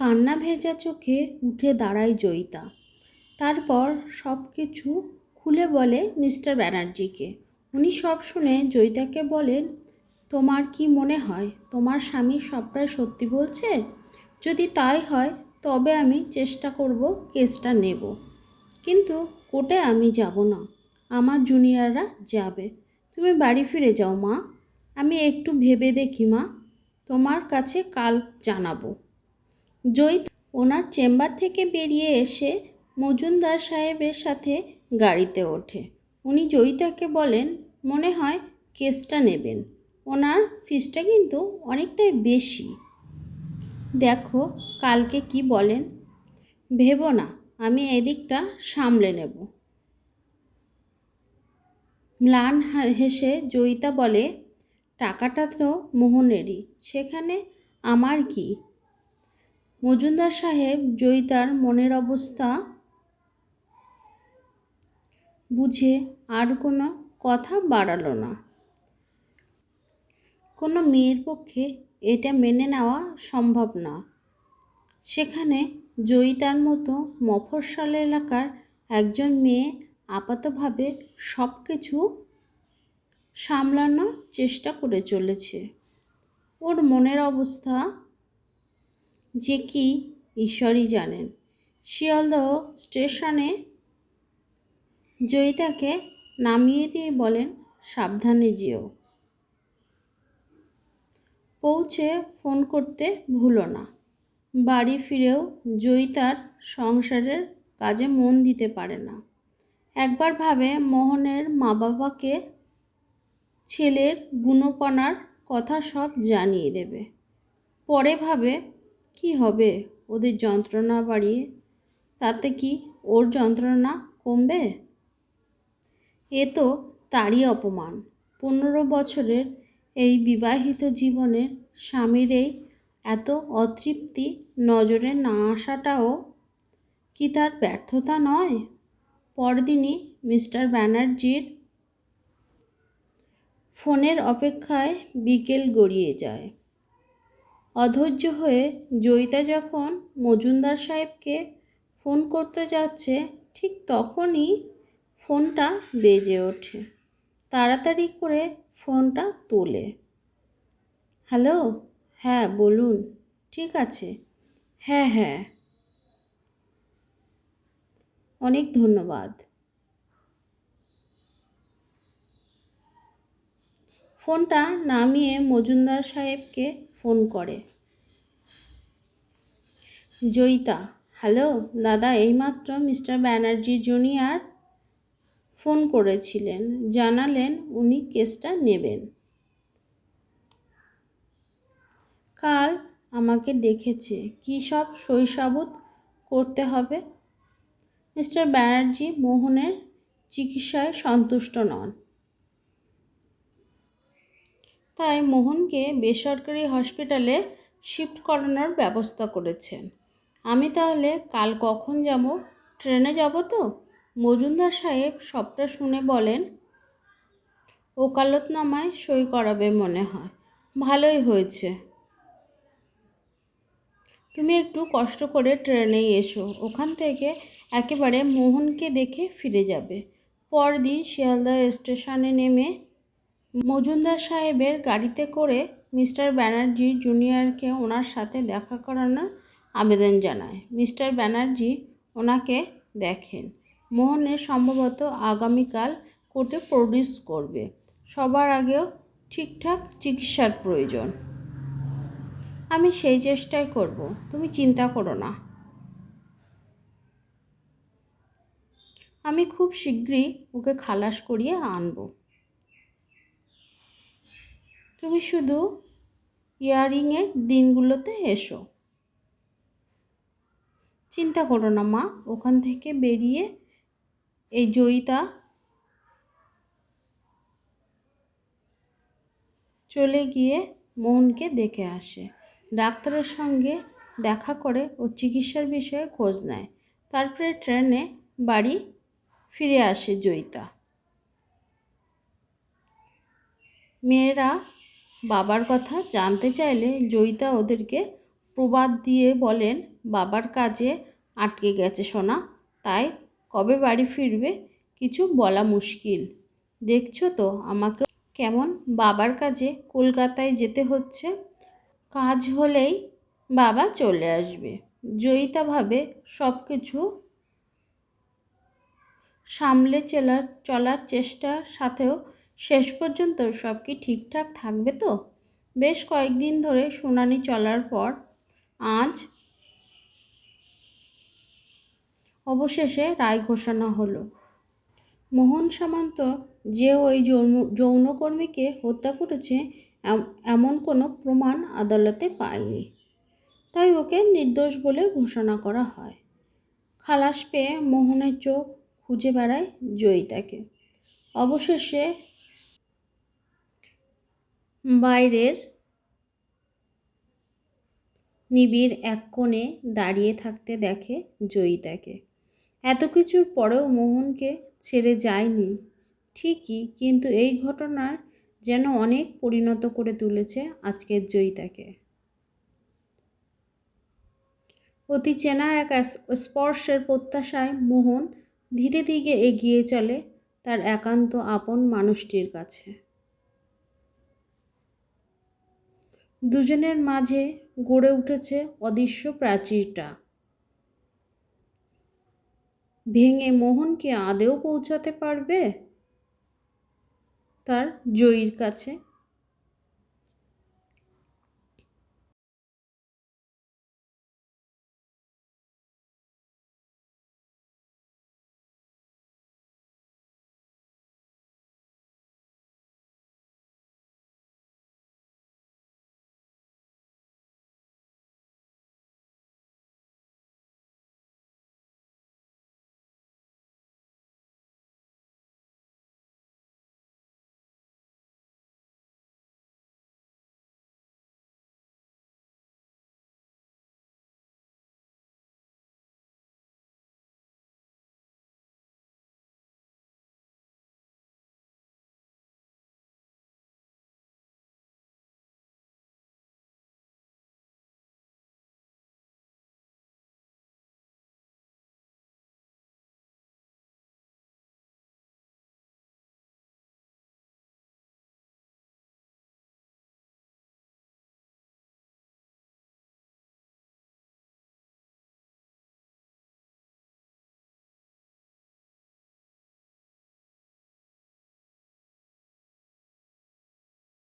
কান্না ভেজা চোখে উঠে দাঁড়ায় জয়িতা। তারপর সব কিছু খুলে বলে মিস্টার ব্যানার্জিকে। উনি সব শুনে জয়িতাকে বলেন, তোমার কি মনে হয়, তোমার স্বামী সবটাই সত্যি বলছে? যদি তাই হয়, তবে আমি চেষ্টা করব কেসটা নেব। কিন্তু কোর্টে আমি যাব না, আমার জুনিয়ররা যাবে। তুমি বাড়ি ফিরে যাও মা, আমি একটু ভেবে দেখি মা, তোমার কাছে কাল জানাব। জয়িত। ওনার চেম্বার থেকে বেরিয়ে এসে মজুমদার সাহেবের সাথে গাড়িতে ওঠে। উনি জয়িতাকে বলেন, মনে হয় কেসটা নেবেন। ওনার ফিসটা কিন্তু অনেকটাই বেশি। দেখো কালকে কি বলেন। ভেবো না, আমি এদিকটা সামলে নেব। ম্লান হেসে জয়িতা বলে, টাকাটা তো মোহনেরই, সেখানে আমার কি মজুমদার সাহেব জয়িতার মনের অবস্থা বুঝে আর কোনো কথা বাড়ালো না। কোনো মেয়ের পক্ষে এটা মেনে নেওয়া সম্ভব না। সেখানে জয়িতার মতো মফস্বল এলাকার একজন মেয়ে আপাতভাবে সব কিছু সামলানোর চেষ্টা করে চলেছে। ওর মনের অবস্থা যে কি ঈশ্বরই জানেন। শিয়ালদহ স্টেশনে জয়িতাকে নামিয়ে দিয়ে বলেন, সাবধানে যেও। পৌঁছে ফোন করতে ভুলো না। বাড়ি ফিরেও জয়িতার সংসারের কাজে মন দিতে পারে না। একবার ভাবে মোহনের মা বাবাকে ছেলের গুণপনার কথা সব জানিয়ে দেবে। পরে ভাবে কি হবে? ওদের যন্ত্রণা বাড়িয়ে তাতে কি ওর যন্ত্রণা কমবে? এ তো তারই অপমান। পনেরো বছরের এই বিবাহিত জীবনের স্বামীর এই এত অতৃপ্তি নজরে না আসাটাও কি তার ব্যর্থতা নয়? পরদিনই মিস্টার ব্যানার্জির ফোনের অপেক্ষায় বিকেল গড়িয়ে যায়। অধৈর্য হয়ে জয়িতা যখন মজুমদার সাহেবকে ফোন করতে যাচ্ছে, ঠিক তখনই ফোনটা বেজে ওঠে। তাড়াতাড়ি করে ফোনটা তোলে। হ্যালো? হ্যাঁ বলুন। ঠিক আছে? হ্যাঁ হ্যাঁ। অনেক ধন্যবাদ। ফোনটা নামিয়ে মজুমদার সাহেবকে ফোন করে। জয়িতা, হ্যালো, দাদা, এইমাত্র মিস্টার ব্যানার্জি জুনিয়র ফোন করেছিলেন। জানালেন উনি কেসটা নেবেন। কাল আমাকে দেখেছে। কী সব সইসাবুত করতে হবে? মিস্টার ব্যানার্জি মোহনের চিকিৎসায় সন্তুষ্ট নন। তাই মোহনকে বেসরকারি হসপিটালে শিফট করানোর ব্যবস্থা করেছেন আমি তাহলে কাল কখন যাব? ট্রেনে যাব তো? মজুমদার সাহেব সবটা শুনে বলেন, ওকালতনামায় সই করাবে মনে হয়। ভালোই হয়েছে। তুমি একটু কষ্ট করে ট্রেনেই এসো, ওখান থেকে একেবারে মোহনকে দেখে ফিরে যাবে। পরদিন শিয়ালদহ স্টেশনে নেমে মজুমদার সাহেবের গাড়িতে করে মিস্টার ব্যানার্জি জুনিয়রকে ওনার সাথে দেখা করানোর আবেদন জানায়। মিস্টার ব্যানার্জি ওনাকে দেখেন। মোহনের সম্ভবত আগামীকাল কোর্টে প্রডিউস করবে। সবার আগেও ঠিকঠাক চিকিৎসার প্রয়োজন। আমি সেই চেষ্টাই করব। তুমি চিন্তা করো না। আমি খুব শীঘ্রই ওকে খালাস করিয়ে আনব। তুমি শুধু ইয়ারিংয়ের দিনগুলোতে এসো। চিন্তা করো না, মা। ওখান থেকে বেরিয়ে এই জয়িতা চলে গিয়ে মোহনকে দেখে আসে। ডাক্তারের সঙ্গে দেখা করে ও চিকিৎসার বিষয়ে খোঁজ নেয়। তারপরে ট্রেনে বাড়ি ফিরে আসে জয়িতা। মেয়েরা বাবার কথা জানতে চাইলে জয়িতা ওদেরকে প্রবাদ দিয়ে বলেন, বাবার কাজে আটকে গেছে সোনা, তাই কবে বাড়ি ফিরবে কিছু বলা মুশকিল। দেখছ তো আমাকে কেমন বাবার কাজে কলকাতায় যেতে হচ্ছে। কাজ হলেই বাবা চলে আসবে। জয়িতা ভাবে সব কিছু সামলে চলার চলার চেষ্টার সাথেও শেষ পর্যন্ত সব কি ঠিকঠাক থাকবে তো? বেশ কয়েকদিন ধরে শুনানি চলার পর আজ অবশেষে রায় ঘোষণা হলো। মোহন সামন্ত যে ওই যৌন, যৌনকর্মীকে হত্যা করেছে এমন কোনো প্রমাণ আদালতে পায়নি। তাই ওকে নির্দোষ বলে ঘোষণা করা হয়। খালাস পেয়ে মোহনের চোখ খুঁজে বেড়ায় জয়িতাকে। অবশেষে বাইরের নিবিড় এক কোণে দাঁড়িয়ে থাকতে দেখে জয়িতাকে। এত কিছুর পরেও মোহনকে ছেড়ে যায়নি। ঠিকই, কিন্তু এই ঘটনার যেন অনেক পরিণত করে তুলেছে আজকের জয়িতাকে। অতি চেনা এক স্পর্শের প্রত্যাশায় মোহন ধীরে ধীরে এগিয়ে চলে তার একান্ত আপন মানুষটির কাছে। দুজনের মাঝে গড়ে উঠেছে অদৃশ্য প্রাচীরটা। ভেঙে মোহন কি আদেও পৌঁছাতে পারবে? তার জয়ীর কাছে